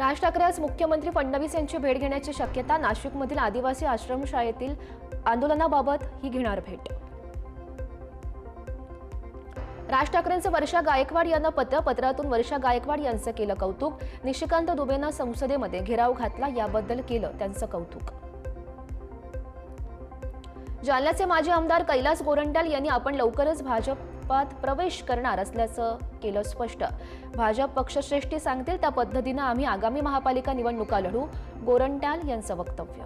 राज ठाकरे आज मुख्यमंत्री फडणवीस यांची भेट घेण्याची शक्यता नाशिकमधील आदिवासी आश्रमशाळेतील आंदोलनाबाबत ही घेणार भेट. राज ठाकरेंचं वर्षा गायकवाड यांना पत्र पत्रातून वर्षा गायकवाड यांचं केलं कौतुक. निशिकांत दुबेनं संसदेमध्ये घेराव घातला याबद्दल केलं त्यांचं कौतुक. जालन्याचे माजी आमदार कैलास गोरंट्याल यांनी आपण लवकरच भाजप भाजपात प्रवेश करणार असल्याचं केलं स्पष्ट. भाजप पक्षश्रेष्ठी सांगतील त्या पद्धतीनं आम्ही आगामी महापालिका निवडणुका लढू गोरंट्याल यांचं वक्तव्य.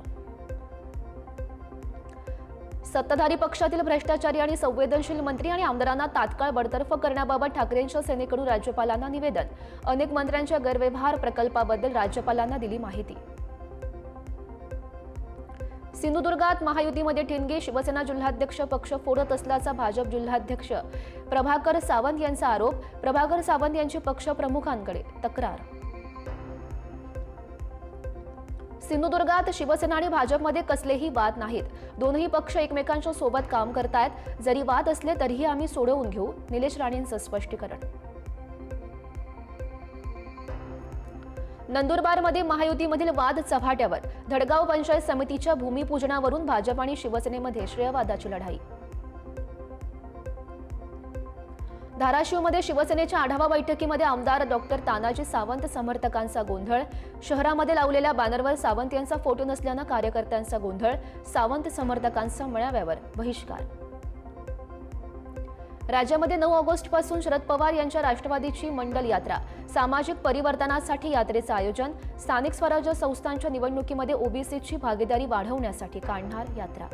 सत्ताधारी पक्षातील भ्रष्टाचारी आणि संवेदनशील मंत्री आणि आमदारांना तात्काळ बडतर्फ करण्याबाबत ठाकरेंच्या सेनेकडून राज्यपालांना निवेदन. अनेक मंत्र्यांच्या गैरव्यवहार प्रकल्पाबद्दल राज्यपालांना दिली माहिती. सिंधुदुर्गात महायुतीमध्ये ठिणगी शिवसेना जिल्हाध्यक्ष पक्ष फोडत असल्याचा भाजप जिल्हाध्यक्ष प्रभाकर सावंत यांचा आरोप. प्रभाकर सावंत यांची पक्षप्रमुखांकडे तक्रार. सिंधुदुर्गात शिवसेना आणि भाजपमध्ये कसलेही वाद नाहीत. दोनही पक्ष एकमेकांच्या सोबत काम करतायत. जरी वाद असले तरीही आम्ही सोडवून घेऊ. निलेश राणेंचं स्पष्टीकरण. नंदुरबारमध्ये महायुतीमधील वाद चव्हाट्यावर धडगाव पंचायत समितीच्या भूमिपूजनावरून भाजप आणि शिवसेनेमध्ये श्रेयवादाची लढाई. धाराशिवमध्ये शिवसेनेच्या आढावा बैठकीमध्ये आमदार डॉक्टर तानाजी सावंत समर्थकांचा गोंधळ. शहरामध्ये लावलेल्या बॅनरवर सावंत यांचा फोटो नसल्यानं कार्यकर्त्यांचा गोंधळ. सावंत समर्थकांचा मेळाव्यावर बहिष्कार. राज्यामध्ये नऊ ऑगस्टपासून शरद पवार यांच्या राष्ट्रवादीची मंडल यात्रा सामाजिक परिवर्तनासाठी यात्रेचं आयोजन स्थानिक स्वराज्य संस्थांच्या निवडणुकीमध्ये ओबीसीची भागीदारी वाढवण्यासाठी काढणार यात्रा.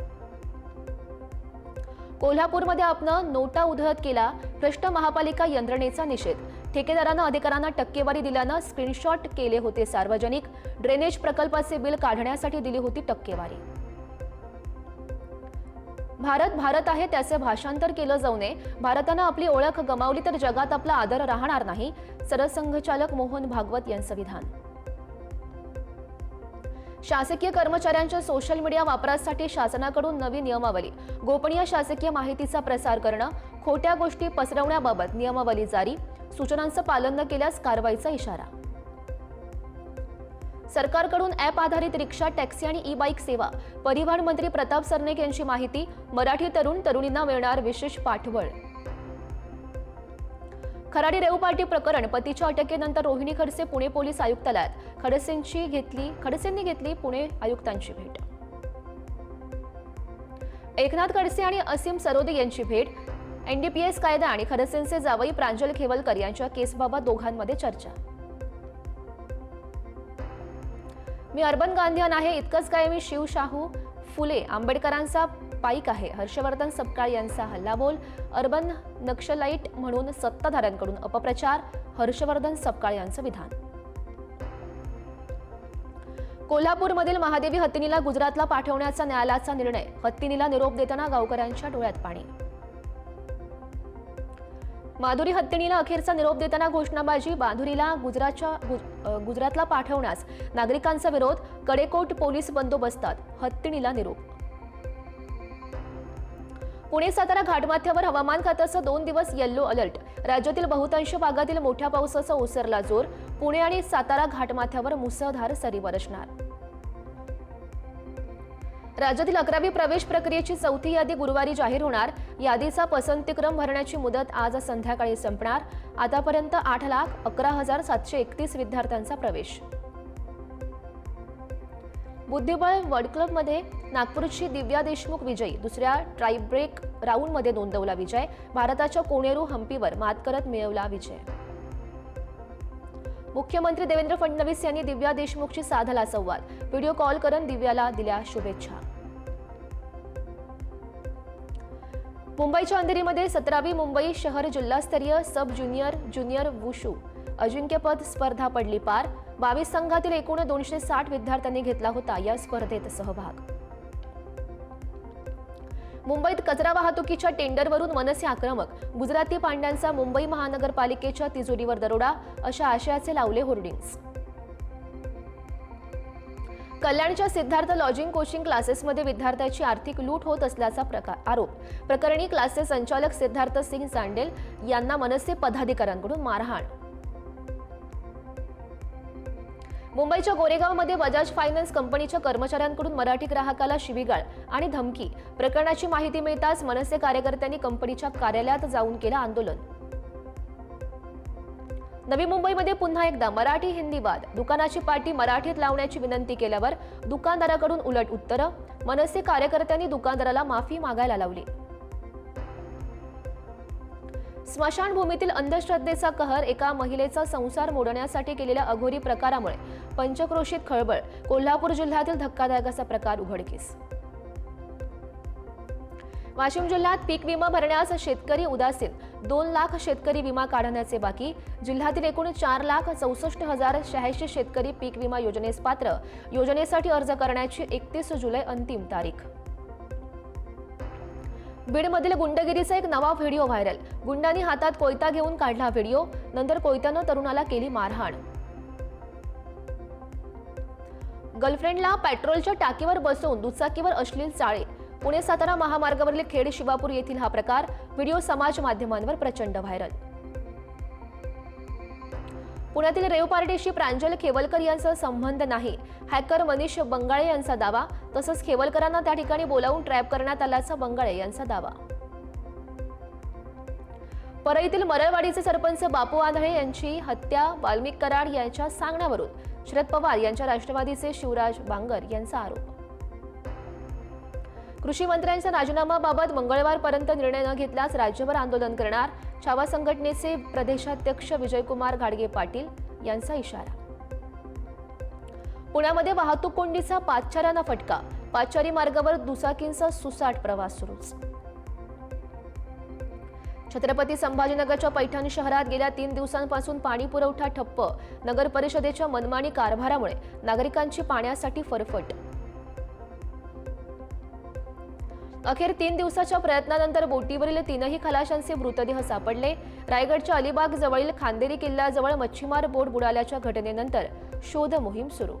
कोल्हापूरमध्ये आपण नोटा उधळत केला भ्रष्ट महापालिका यंत्रणेचा निषेध. ठेकेदारानं अधिकाऱ्यांना टक्केवारी दिल्यानं स्क्रीनशॉट केले होते सार्वजनिक. ड्रेनेज प्रकल्पाचे बिल काढण्यासाठी दिली होती टक्केवारी. भारत भारत आहे त्याचे भाषांतर केलं जाऊ नये. भारतानं आपली ओळख गमावली तर जगात आपला आदर राहणार नाही. सरसंघचालक मोहन भागवत यांचं विधान. शासकीय कर्मचाऱ्यांच्या सोशल मीडिया वापरासाठी शासनाकडून नवी नियमावली. गोपनीय शासकीय माहितीचा प्रसार करणं खोट्या गोष्टी पसरवण्याबाबत नियमावली जारी. सूचनांचं पालन न केल्यास कारवाईचा इशारा. सरकारकडून ॲप आधारित रिक्षा टॅक्सी आणि ई बाईक सेवा. परिवहन मंत्री प्रताप सरनेक यांची माहिती मराठी तरुण तरुणींना मिळणार विशेष पाठबळ. खराडी रेवपाटी प्रकरण पतीच्या अटकेनंतर रोहिणी खडसे पुणे पोलीस आयुक्तालयात. खडसेंची घेतली खडसेंनी घेतली पुणे आयुक्तांची भेट. एकनाथ खडसे आणि असीम सरोदे यांची भेट. एनडीपीएस कायदा आणि खडसेंचे जावई प्रांजल खेवलकर यांच्या केसबाबत दोघांमध्ये चर्चा. मी अर्बन गांधीयन आहे इतकंच काय मी शिवशाहू फुले आंबेडकरांचा पाईक आहे. हर्षवर्धन सपकाळ यांचा हल्लाबोल अर्बन नक्षलाईट म्हणून सत्ताधाऱ्यांकडून अपप्रचार हर्षवर्धन सपकाळ यांचं विधान. कोल्हापूरमधील महादेवी हत्तीनीला गुजरातला पाठवण्याचा न्यायालयाचा निर्णय हत्तीनीला निरोप देताना गावकऱ्यांच्या डोळ्यात पाणी. माधुरी हत्तीनीला अखेरचा निरोप देताना घोषणाबाजी माधुरीला गुजरातच्या गुज- गुजरातला पाठवण्यास नागरिकांचा विरोध कडेकोट पोलीस बंदोबस्तात हत्तीणीला निरोप. पुणे सातारा घाटमाथ्यावर हवामान खात्याचं दोन दिवस येल्लो अलर्ट राज्यातील बहुतांश भागातील मोठ्या पावसाचा ओसरला जोर. पुणे आणि सातारा घाटमाथ्यावर मुसळधार सरी बरसणार राज्यातील अकरावी प्रवेश प्रक्रियेची चौथी यादी गुरुवारी जाहीर होणार. यादीचा पसंतीक्रम भरण्याची मुदत आज संध्याकाळी संपणार. आतापर्यंत आठ लाख अकरा हजार सातशे एकतीस विद्यार्थ्यांचा प्रवेश. बुद्धिबळ वर्ल्ड क्लबमध्ये नागपूरची दिव्या देशमुख विजयी दुसऱ्या ट्रायब्रेक राऊंडमध्ये नोंदवला विजय. भारताच्या कोणेरू हम्पीवर मात करत मिळवला विजय. मुख्यमंत्री देवेंद्र फडणवीस यांनी दिव्या देशमुखशी साधला संवाद. व्हिडिओ कॉल करून दिव्याला दिल्या शुभेच्छा. मुंबईच्या अंधेरीमध्ये सतरावी मुंबई शहर जिल्हास्तरीय सब ज्युनियर ज्युनियर वुशू. अजिंक्यपद स्पर्धा पडली पार. बावीस संघातील एकूण दोनशे साठ विद्यार्थ्यांनी घेतला होता या स्पर्धेत सहभाग. मुंबईत कचरा वाहतुकीच्या टेंडरवरून मनसे आक्रमक. गुजराती पांड्यांचा मुंबई महानगरपालिकेच्या तिजोरीवर दरोडा अशा आशयाचे लावले होर्डिंग्स. कल्याणच्या सिद्धार्थ लॉजिंग कोचिंग क्लासेसमध्ये विद्यार्थ्याची आर्थिक लूट होत असल्याचा प्रकार आरोप. प्रकरणी क्लासेस संचालक सिद्धार्थ सिंग सांडेल यांना मनसे पदाधिकाऱ्यांकडून मारहाण. मुंबईच्या गोरेगावमध्ये बजाज फायनान्स कंपनीच्या कर्मचाऱ्यांकडून मराठी ग्राहकाला शिवीगाळ आणि धमकी. प्रकरणाची माहिती मिळताच मनसे कार्यकर्त्यांनी कंपनीच्या कार्यालयात जाऊन केलं आंदोलन. नवी मुंबईमध्ये पुन्हा एकदा मराठी हिंदी वाद. दुकानाची पाटी मराठीत लावण्याची विनंती केल्यावर दुकानदाराकडून उलट उत्तरं. मनसे कार्यकर्त्यांनी दुकानदाराला माफी मागायला लावली. स्मशानभूमीतील अंधश्रद्धेचा कहर एका महिलेचा संसार मोडण्यासाठी केलेल्या अघोरी प्रकारामुळे पंचक्रोशीत खळबळ कोल्हापूर जिल्ह्यातील धक्कादायक असा प्रकार उघडकीस. वाशिम जिल्ह्यात पीक विमा भरण्यास शेतकरी उदासीन दोन लाख शेतकरी विमा काढण्याचे बाकी. जिल्ह्यातील एकूण चार लाख चौसष्ट हजार शहाऐंशी शेतकरी पीक विमा योजनेस पात्र. योजनेसाठी अर्ज करण्याची एकतीस जुलै अंतिम तारीख. बीडमधील गुंडगिरीचा एक नवा व्हिडिओ व्हायरल. गुंडांनी हातात कोयता घेऊन काढला व्हिडिओ. नंतर कोयत्यानं तरुणाला केली मारहाण. गर्लफ्रेंडला पेट्रोलच्या टाकीवर बसवून दुचाकीवर अश्लील चाळे. पुणे सातारा महामार्गावरील खेड शिवापूर येथील हा प्रकार व्हिडिओ समाज माध्यमांवर प्रचंड व्हायरल. पुण्यातील रेव पार्टीशी प्रांजल खेवलकर यांचा संबंध नाही. हॅकर मनीष बंगाळे यांचा दावा तसंच खेवलकरांना त्या ठिकाणी बोलावून ट्रॅप करण्यात आल्याचा बंगाळे यांचा दावा. परळीतील मरळवाडीचे सरपंच बापू आंधळे यांची हत्या वाल्मिक कराड यांच्या सांगण्यावरून शरद पवार यांच्या राष्ट्रवादीचे शिवराज बांगर यांचा आरोप. कृषी मंत्र्यांच्या राजीनामाबाबत मंगळवारपर्यंत निर्णय न घेतल्यास राज्यभर आंदोलन करणार छावा संघटनेचे प्रदेशाध्यक्ष विजयकुमार घाडगे पाटील यांचा इशारा. पुण्यामध्ये वाहतूक कोंडीचा पादचाऱ्यांना फटका. पाचारी मार्गावर दुचाकींचा सुसाट प्रवास सुरूच. छत्रपती संभाजीनगरच्या पैठण शहरात गेल्या तीन दिवसांपासून पाणी पुरवठा ठप्प. नगर परिषदेच्या मनमानी कारभारामुळे नागरिकांची पाण्यासाठी फरफट. अखेर तीन दिवसाच्या प्रयत्नानंतर बोटीवरील तीनही खलाशांचे मृतदेह सापडले. रायगडच्या अलिबाग जवळील खांदेरी किल्ल्याजवळ मच्छीमार बोट बुडाल्याच्या घटनेनंतर शोध मोहीम सुरू.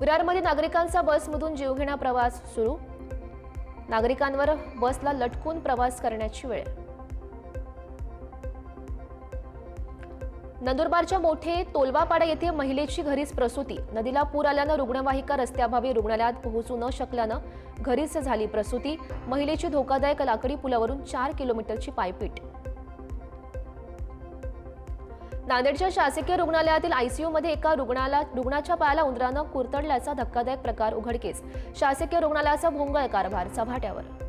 विरारमध्ये नागरिकांचा बसमधून जीवघेणा प्रवास सुरू. नागरिकांवर बसला लटकून प्रवास करण्याची वेळ नंदुरबारच्या मोठे तोलवापाडा येथे महिलेची घरीच प्रसूती. नदीला पूर आल्यानं रुग्णवाहिका रस्त्याभावी रुग्णालयात पोहोचू न शकल्यानं घरीच झाली प्रसूती. महिलेची धोकादायक लाकडी पुलावरून चार किलोमीटरची पायपीट. नांदेडच्या शासकीय रुग्णालयातील आयसीयूमध्ये एका रुग्णाला रुग्णाच्या पायाला उंदरानं कुरतडल्याचा धक्कादायक प्रकार उघडकीस. शासकीय रुग्णालयाचा भोंगळ कारभार चव्हाट्यावर.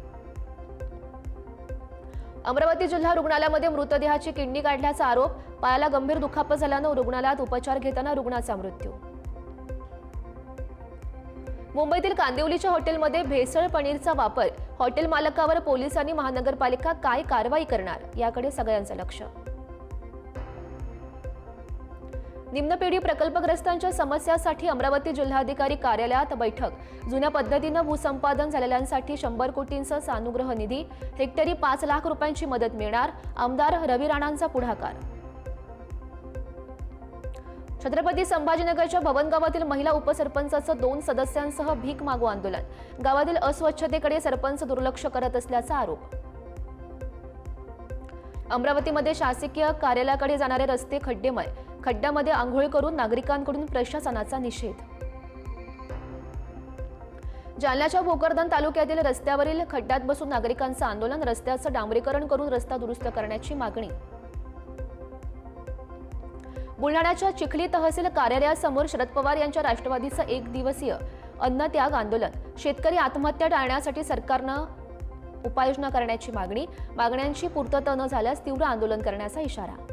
अमरावती जिल्हा रुग्णालयामध्ये मृतदेहाची किडनी काढल्याचा आरोप पायाला गंभीर दुखापत झाल्यानं रुग्णालयात उपचार घेताना रुग्णाचा मृत्यू. मुंबईतील कांदिवलीच्या हॉटेलमध्ये भेसळ पनीरचा वापर हॉटेल मालकावर पोलिसांनी महानगरपालिका काय कारवाई करणार याकडे सगळ्यांचं लक्ष. निम्नपेढी प्रकल्पग्रस्तांच्या समस्यासाठी अमरावती जिल्हाधिकारी कार्यालयात बैठक. जुन्या पद्धतीनं भूसंपादन झालेल्यांसाठी शंभर कोटींचा सानुग्रह निधी हेक्टरी पाच लाख रुपयांची मदत मिळणार आमदार रवी राणांचा पुढाकार. छत्रपती संभाजीनगरच्या भवन गावातील महिला उपसरपंचाचं दोन सदस्यांसह भीक मागू आंदोलन. गावातील अस्वच्छतेकडे सरपंच दुर्लक्ष करत असल्याचा आरोप. अमरावतीमध्ये शासकीय कार्यालयाकडे जाणारे रस्ते खड्डेमय. खड्ड्यामध्ये आंघोळ करून नागरिकांकडून प्रशासनाचा निषेध. जालन्याच्या भोकरदन तालुक्यातील रस्त्यावरील खड्ड्यात बसून नागरिकांचं आंदोलन रस्त्याचं डांबरीकरण करून रस्ता दुरुस्त करण्याची मागणी. बुलढाण्याच्या चिखली तहसील कार्यालयासमोर शरद पवार यांच्या राष्ट्रवादीचं एक दिवसीय अन्नत्याग आंदोलन. शेतकरी आत्महत्या टाळण्यासाठी सरकारनं उपाययोजना करण्याची मागणी मागण्यांची पूर्तता न झाल्यास तीव्र आंदोलन करण्याचा इशारा.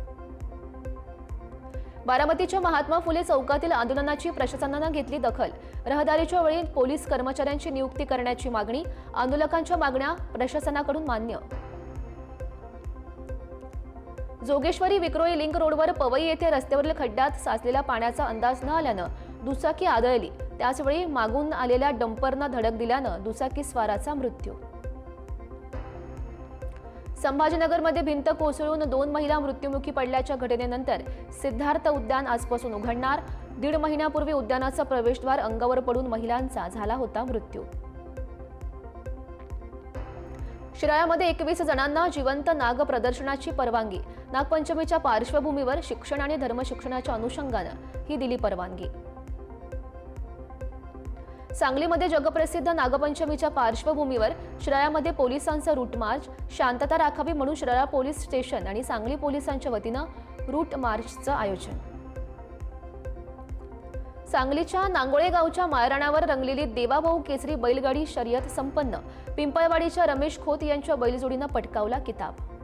बारामतीच्या महात्मा फुले चौकातील आंदोलनाची प्रशासनानं घेतली दखल. रहदारीच्या वेळी पोलीस कर्मचाऱ्यांची नियुक्ती करण्याची मागणी आंदोलकांच्या मागण्या प्रशासनाकडून मान्य. जोगेश्वरी विक्रोळी लिंक रोडवर पवई येथे रस्त्यावरील खड्ड्यात साचलेल्या पाण्याचा अंदाज न आल्यानं दुचाकी आदळली. त्याचवेळी मागून आलेल्या डंपरनं धडक दिल्यानं दुचाकी स्वाराचा मृत्यू. संभाजीनगरमध्ये भिंत कोसळून दोन महिला मृत्युमुखी पडल्याच्या घटनेनंतर सिद्धार्थ उद्यान आजपासून उघडणार. दीड महिन्यापूर्वी उद्यानाचा प्रवेशद्वार अंगावर पडून महिलांचा झाला होता मृत्यू. शिराळ्यामध्ये एकवीस जणांना जिवंत नाग प्रदर्शनाची परवानगी. नागपंचमीच्या पार्श्वभूमीवर शिक्षण आणि धर्मशिक्षणाच्या अनुषंगानं ही दिली परवानगी. सांगलीमध्ये जगप्रसिद्ध नागपंचमीच्या पार्श्वभूमीवर शिराळ्यामध्ये पोलिसांचं रूट मार्च शांतता राखावी म्हणून श्रळा पोलीस स्टेशन आणि सांगली पोलिसांच्या वतीनं रूट मार्चचं आयोजन. सांगलीच्या नांगोळे गावच्या माळराणावर रंगलेली देवाभाऊ केसरी बैलगाडी शर्यत संपन्न. पिंपळवाडीच्या रमेश खोत यांच्या बैलजोडीनं पटकावला किताब.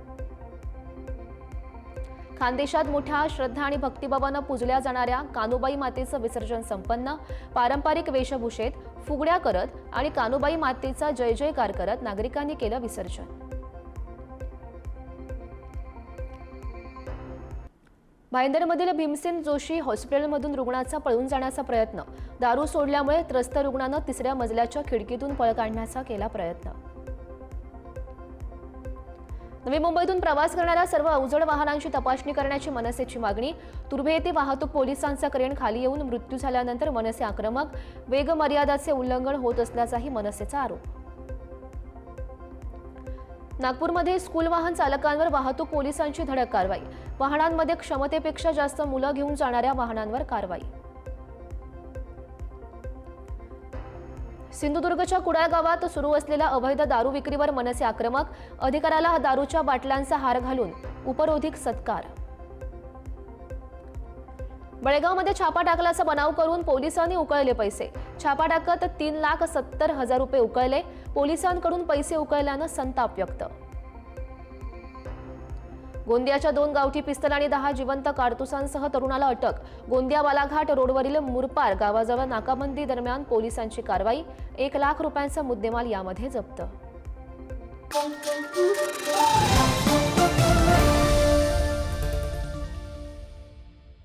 खानदेशात मोठ्या श्रद्धा आणि भक्तिभावानं पूजल्या जाणाऱ्या कानुबाई मातेचं विसर्जन संपन्न. पारंपरिक वेशभूषेत फुगड्या करत आणि कानुबाई मातेचा जय जयकार करत नागरिकांनी केलं विसर्जन. भाईंदरमधील भीमसेन जोशी हॉस्पिटलमधून रुग्णाचा पळून जाण्याचा प्रयत्न. दारू सोडल्यामुळे त्रस्त रुग्णानं तिसऱ्या मजल्याच्या खिडकीतून पळ काढण्याचा केला प्रयत्न. नवी मुंबईतून प्रवास करणाऱ्या सर्व अवजड वाहनांची तपासणी करण्याची मनसेची मागणी. तुर्भे येथे वाहतूक पोलिसांचा क्रेन खाली येऊन मृत्यू झाल्यानंतर मनसे आक्रमक. वेग मर्यादाचे उल्लंघन होत असल्याचाही मनसेचा आरोप. नागपूरमध्ये स्कूल वाहन चालकांवर वाहतूक पोलिसांची धडक कारवाई. वाहनांमध्ये क्षमतेपेक्षा जास्त मुलं घेऊन जाणाऱ्या वाहनांवर कारवाई. सिंधुदुर्गच्या कुडाळ गावात सुरू असलेल्या अवैध दारू विक्रीवर मनसे आक्रमक अधिकाऱ्याला दारूच्या बाटल्यांचा हार घालून उपरोधिक सत्कार. बळेगावमध्ये छापा टाकल्याचा बनाव करून पोलिसांनी उकळले पैसे. छापा टाकत तीन लाख सत्तर हजार रुपये उकळले. पोलिसांकडून पैसे उकळल्यानं संताप व्यक्त. गोंदियाच्या दोन गावठी पिस्तल आणि दहा जिवंत कारतुसांसह तरुणाला अटक. गोंदिया बालाघाट रोडवरील मुरपार गावाजवळ नाकाबंदी दरम्यान पोलिसांची कारवाई. एक लाख रुपयांचा मुद्देमाल यामध्ये जप्त.